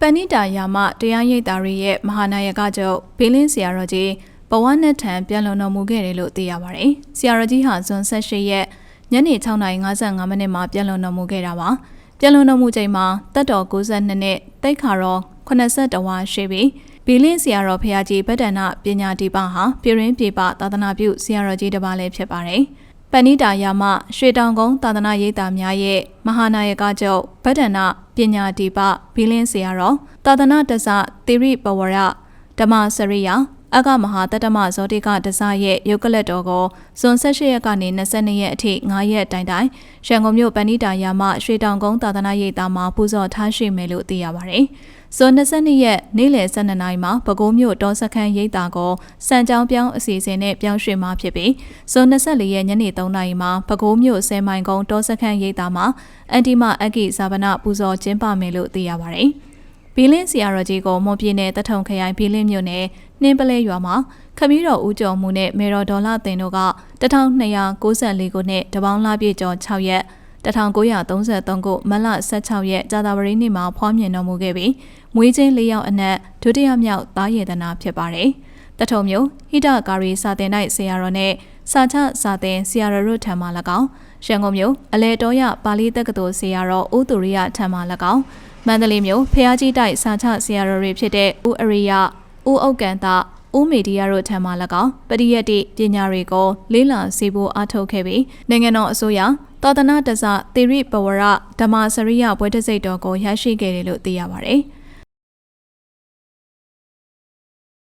ပဏိတာယာမတရားရိပ်သားတွေရဲ့မဟာနာယကချုပ်ဘီလင်းဆရာတော်ကြီးဘဝနဲ့ထံပြန်လုံတော်မူခဲ့တယ်လို့သိရပါတယ်။ဆရာတော်ကြီးဟာဇွန်18ရက်ညနေ6:55မိနစ်မှာပြန်လုံတော်မူခဲ့တာပါ။ပြန်လုံတော်မူချိန်မှာတက်တော်62နှစ်တိတ်ခါတော်82ဝါရှိပြီးဘီလင်းဆရာတော်ဖရာကြီးဗဒ္ဒနာပညာတိပဟာပြည်ရင်းပြည်ပသာသနာပြုဆရာတော်ကြီးတစ်ပါးလည်းဖြစ်ပါတယ်။ပဏိတာယာမရွှေတောင်ကုန်းသာသနာရေးသားများရဲ့မဟာနာယကချုပ်ဗဒ္ဒနာ ပညာတိပဘီလင်းဆရာတော်သာသနာတဆသီရိပဝရဓမ္မစရိယာ အကမဟာတတမဇောတိကဒဇရဲ့ယုတ်ကလတ်တော်ကိုဇွန်18ရက်ကနေ22ရက်အထိ9ရက်တိုင်တိုင်ရန်ကုန်မြို့ပဏိတာယာမရွှေတောင်ကုန်းသာသနာရေးသားမှာပူဇော်ထားရှိမယ်လို့သိရပါတယ်။ဇွန်22ရက်နေ့လယ်12နာရီမှာပဲခူးမြို့တော်စခန်းရိပ်သာကိုစံကြောင်းပြောင်းအစီအစဉ်နဲ့ပြောင်းရွှေ့မှာဖြစ်ပြီးဇွန်24ရက်ညနေ3နာရီမှာပဲခူးမြို့ဆယ်မိုင်ကုန်းတော်စခန်းရိပ်သာမှာအန်တီမအက္ကိဇာဗနာပူဇော်ကျင်းပမယ်လို့သိရပါတယ်။ ဘီလင်းဆရာတော်ကြီးကိုမွန်ပြည်နယ်တထုံခရိုင်ဘီလင်းမြို့နယ်နှင်းပလဲရွာမှာခမီးတော်ဦးကျော်မှုနဲ့မေတော်ဒေါ်လာတင်တို့က1294ခုနှစ်တပေါင်းလပြည့်ကျော်6ရက်1933ခုမလ16ရက်ကြာသပတေးနေ့မှာဖွားမြင်တော်မူခဲ့ပြီးမွေးချင်း၄ယောက်အနက်ဒုတိယမြောက်သားရည်တနာဖြစ်ပါတယ်။တထုံမျိုးဟိတကာရီစာတင်၌ဆရာတော်နဲ့စာချစာတင်ဆရာတော်တို့ထံမှ၎င်းရန်ကုန်မြို့အလဲတော်ရပါဠိတက္ကသိုလ်ဆရာတော်ဦးသူရိယထံမှ၎င်း မန္တလေးမြို့ဖျားကြီးတိုက်စာချဆရာတော်တွေဖြစ်တဲ့ဦးအရိယဦးအုတ်ကန်တာဦးမီဒီယာတို့ထံမှ၎င်းပရိယတ်တိပညာတွေကိုလေးလာစီဖို့အားထုတ်ခဲ့ပြီးနိုင်ငံတော်အစိုးရသာသနာတစသီရိပဝရဓမ္မစရိယဘွဲတစိတ်တော်ကိုရရှိခဲ့တယ်လို့သိရပါတယ်။